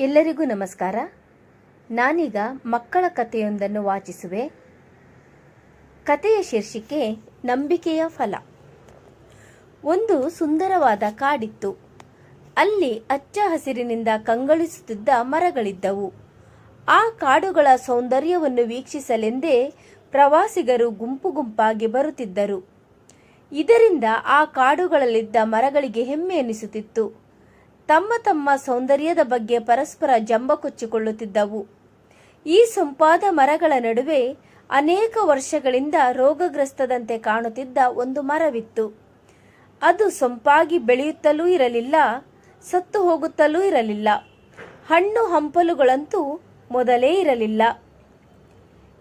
ಎಲ್ಲರಿಗೂ ನಮಸ್ಕಾರ. ನಾನೀಗ ಮಕ್ಕಳ ಕಥೆಯೊಂದನ್ನು ವಾಚಿಸುವೆ. ಕಥೆಯ ಶೀರ್ಷಿಕೆ ನಂಬಿಕೆಯ ಫಲ. ಒಂದು ಸುಂದರವಾದ ಕಾಡಿತ್ತು. ಅಲ್ಲಿ ಹಚ್ಚ ಹಸಿರಿನಿಂದ ಕಂಗೊಳಿಸುತ್ತಿದ್ದ ಮರಗಳಿದ್ದವು. ಆ ಕಾಡುಗಳ ಸೌಂದರ್ಯವನ್ನು ವೀಕ್ಷಿಸಲೆಂದೇ ಪ್ರವಾಸಿಗರು ಗುಂಪು ಗುಂಪಾಗಿ ಬರುತ್ತಿದ್ದರು. ಇದರಿಂದ ಆ ಕಾಡುಗಳಲ್ಲಿದ್ದ ಮರಗಳಿಗೆ ಹೆಮ್ಮೆ ಎನಿಸುತ್ತಿತ್ತು. ತಮ್ಮ ತಮ್ಮ ಸೌಂದರ್ಯದ ಬಗ್ಗೆ ಪರಸ್ಪರ ಜಂಬ ಕೊಚ್ಚಿಕೊಳ್ಳುತ್ತಿದ್ದವು ಈ ಸೊಂಪಾದ ಮರಗಳ ನಡುವೆ ಅನೇಕ ವರ್ಷಗಳಿಂದ ರೋಗಗ್ರಸ್ತದಂತೆ ಕಾಣುತ್ತಿದ್ದ ಒಂದು ಮರವಿತ್ತು. ಅದು ಸೊಂಪಾಗಿ ಬೆಳೆಯುತ್ತಲೂ ಇರಲಿಲ್ಲ, ಸತ್ತು ಹೋಗುತ್ತಲೂ ಇರಲಿಲ್ಲ. ಹಣ್ಣು ಹಂಪಲುಗಳಂತೂ ಮೊದಲೇ ಇರಲಿಲ್ಲ.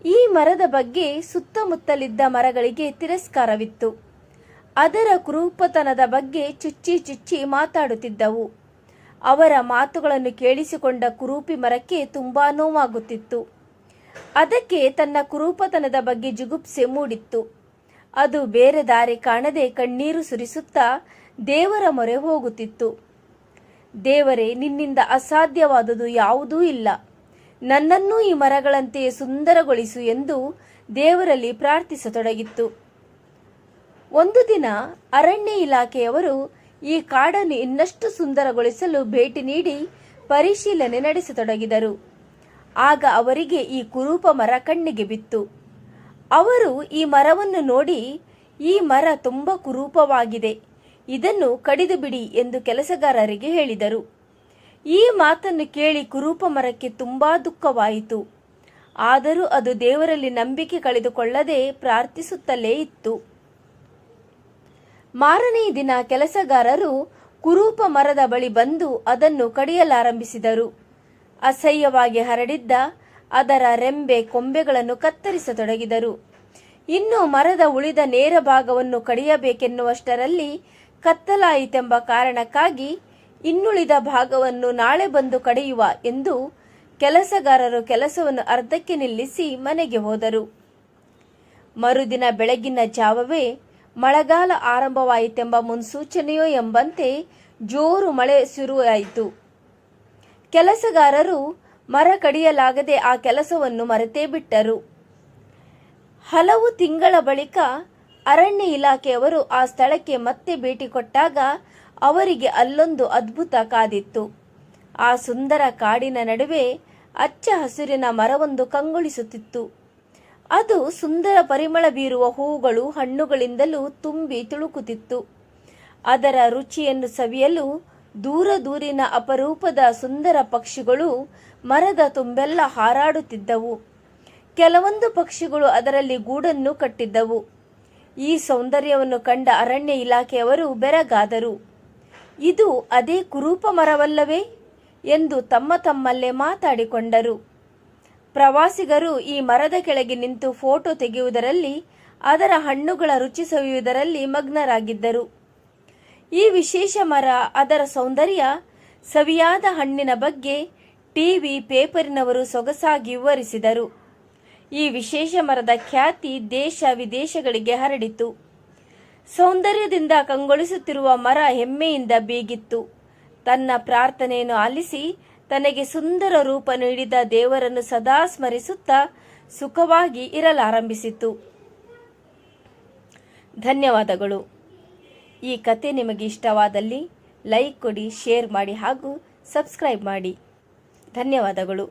ಈ ಮರದ ಬಗ್ಗೆ ಸುತ್ತಮುತ್ತಲಿದ್ದ ಮರಗಳಿಗೆ ತಿರಸ್ಕಾರವಿತ್ತು. ಅದರ ಕುರೂಪತನದ ಬಗ್ಗೆ ಚುಚ್ಚಿ ಚುಚ್ಚಿ ಮಾತಾಡುತ್ತಿದ್ದವು. ಅವರ ಮಾತುಗಳನ್ನು ಕೇಳಿಸಿಕೊಂಡ ಕುರೂಪಿ ಮರಕ್ಕೆ ತುಂಬಾ ನೋವಾಗುತ್ತಿತ್ತು. ಅದಕ್ಕೆ ತನ್ನ ಕುರೂಪತನದ ಬಗ್ಗೆ ಜುಗುಪ್ಸೆ ಮೂಡಿತ್ತು. ಅದು ಬೇರೆ ದಾರಿ ಕಾಣದೆ ಕಣ್ಣೀರು ಸುರಿಸುತ್ತಾ ದೇವರ ಮೊರೆ ಹೋಗುತ್ತಿತ್ತು. ದೇವರೇ, ನಿನ್ನಿಂದ ಅಸಾಧ್ಯವಾದುದು ಯಾವುದೂ ಇಲ್ಲ. ನನ್ನನ್ನೂ ಈ ಮರಗಳಂತೆಯೇ ಸುಂದರಗೊಳಿಸು ಎಂದು ದೇವರಲ್ಲಿ ಪ್ರಾರ್ಥಿಸತೊಡಗಿತ್ತು. ಒಂದು ದಿನ ಅರಣ್ಯ ಇಲಾಖೆಯವರು ಈ ಕಾಡನ್ನು ಇನ್ನಷ್ಟು ಸುಂದರಗೊಳಿಸಲು ಭೇಟಿ ನೀಡಿ ಪರಿಶೀಲನೆ ನಡೆಸತೊಡಗಿದರು. ಆಗ ಅವರಿಗೆ ಈ ಕುರೂಪ ಮರ ಕಣ್ಣಿಗೆ ಬಿತ್ತು. ಅವರು ಈ ಮರವನ್ನು ನೋಡಿ, ಈ ಮರ ತುಂಬ ಕುರೂಪವಾಗಿದೆ, ಇದನ್ನು ಕಡಿದು ಬಿಡಿ ಎಂದು ಕೆಲಸಗಾರರಿಗೆ ಹೇಳಿದರು. ಈ ಮಾತನ್ನು ಕೇಳಿ ಕುರೂಪ ಮರಕ್ಕೆ ತುಂಬಾ ದುಃಖವಾಯಿತು. ಆದರೂ ಅದು ದೇವರಲ್ಲಿ ನಂಬಿಕೆ ಕಳೆದುಕೊಳ್ಳದೆ ಪ್ರಾರ್ಥಿಸುತ್ತಲೇ ಇತ್ತು. ಮಾರನೇ ದಿನ ಕೆಲಸಗಾರರು ಕುರೂಪ ಮರದ ಬಳಿ ಬಂದು ಅದನ್ನು ಕಡಿಯಲಾರಂಭಿಸಿದರು. ಅಸಹ್ಯವಾಗಿ ಹರಡಿದ್ದ ಅದರ ರೆಂಬೆ ಕೊಂಬೆಗಳನ್ನು ಕತ್ತರಿಸತೊಡಗಿದರು. ಇನ್ನು ಮರದ ಉಳಿದ ನೇರ ಭಾಗವನ್ನು ಕಡಿಯಬೇಕೆನ್ನುವಷ್ಟರಲ್ಲಿ ಕತ್ತಲಾಯಿತೆಂಬ ಕಾರಣಕ್ಕಾಗಿ ಇನ್ನುಳಿದ ಭಾಗವನ್ನು ನಾಳೆ ಬಂದು ಕಡಿಯುವ ಎಂದು ಕೆಲಸಗಾರರು ಕೆಲಸವನ್ನು ಅರ್ಧಕ್ಕೆ ನಿಲ್ಲಿಸಿ ಮನೆಗೆ ಹೋದರು. ಮರುದಿನ ಬೆಳಗಿನ ಜಾವವೇ ಮಳೆಗಾಲ ಆರಂಭವಾಯಿತೆಂಬ ಮುನ್ಸೂಚನೆಯೋ ಎಂಬಂತೆ ಜೋರು ಮಳೆ ಶುರುವಾಯಿತು. ಕೆಲಸಗಾರರು ಮರ ಕಡಿಯಲಾಗದೆ ಆ ಕೆಲಸವನ್ನು ಮರೆತೇ ಬಿಟ್ಟರು. ಹಲವು ತಿಂಗಳ ಬಳಿಕ ಅರಣ್ಯ ಇಲಾಖೆಯವರು ಆ ಸ್ಥಳಕ್ಕೆ ಮತ್ತೆ ಭೇಟಿ ಕೊಟ್ಟಾಗ ಅವರಿಗೆ ಅಲ್ಲೊಂದು ಅದ್ಭುತ ಕಾದಿತ್ತು. ಆ ಸುಂದರ ಕಾಡಿನ ನಡುವೆ ಅಚ್ಚ ಹಸಿರಿನ ಮರವೊಂದು ಕಂಗೊಳಿಸುತ್ತಿತ್ತು. ಅದು ಸುಂದರ ಪರಿಮಳ ಬೀರುವ ಹೂಗಳು ಹಣ್ಣುಗಳಿಂದಲೂ ತುಂಬಿ ತುಳುಕುತ್ತಿತ್ತು ಅದರ ರುಚಿಯನ್ನು ಸವಿಯಲು ದೂರ ದೂರಿನ ಅಪರೂಪದ ಸುಂದರ ಪಕ್ಷಿಗಳು ಮರದ ತುಂಬೆಲ್ಲ ಹಾರಾಡುತ್ತಿದ್ದವು. ಕೆಲವೊಂದು ಪಕ್ಷಿಗಳು ಅದರಲ್ಲಿ ಗೂಡನ್ನು ಕಟ್ಟಿದ್ದವು. ಈ ಸೌಂದರ್ಯವನ್ನು ಕಂಡ ಅರಣ್ಯ ಇಲಾಖೆಯವರು ಬೆರಗಾದರು. ಇದು ಅದೇ ಕುರೂಪ ಮರವಲ್ಲವೇ? ಎಂದು ತಮ್ಮ ತಮ್ಮಲ್ಲೇ ಮಾತಾಡಿಕೊಂಡರು. ಪ್ರವಾಸಿಗರು ಈ ಮರದ ಕೆಳಗೆ ನಿಂತು ಫೋಟೋ ತೆಗೆಯುವುದರಲ್ಲಿ, ಅದರ ಹಣ್ಣುಗಳ ರುಚಿ ಸವಿಯುವುದರಲ್ಲಿ ಮಗ್ನರಾಗಿದ್ದರು. ಈ ವಿಶೇಷ ಮರ ಅದರ ಸೌಂದರ್ಯ ಸವಿಯಾದ ಹಣ್ಣಿನ ಬಗ್ಗೆ ಟಿವಿ ಪೇಪರಿನವರು ಸೊಗಸಾಗಿ ವಿವರಿಸಿದರು. ಈ ವಿಶೇಷ ಮರದ ಖ್ಯಾತಿ ದೇಶ ವಿದೇಶಗಳಿಗೆ ಹರಡಿತು. ಸೌಂದರ್ಯದಿಂದ ಕಂಗೊಳಿಸುತ್ತಿರುವ ಮರ ಹೆಮ್ಮೆಯಿಂದ ಬೀಗಿತ್ತು ತನ್ನ ಪ್ರಾರ್ಥನೆಯನ್ನು ಆಲಿಸಿ ತನಗೆ ಸುಂದರ ರೂಪ ನೀಡಿದ ದೇವರನ್ನು ಸದಾ ಸ್ಮರಿಸುತ್ತಾ ಸುಖವಾಗಿ ಇರಲಾರಂಭಿಸಿತು ಧನ್ಯವಾದಗಳು. ಈ ಕತೆ ನಿಮಗೆ ಇಷ್ಟವಾದಲ್ಲಿ ಲೈಕ್ ಕೊಡಿ, ಶೇರ್ ಮಾಡಿ ಹಾಗೂ ಸಬ್ಸ್ಕ್ರೈಬ್ ಮಾಡಿ. ಧನ್ಯವಾದಗಳು.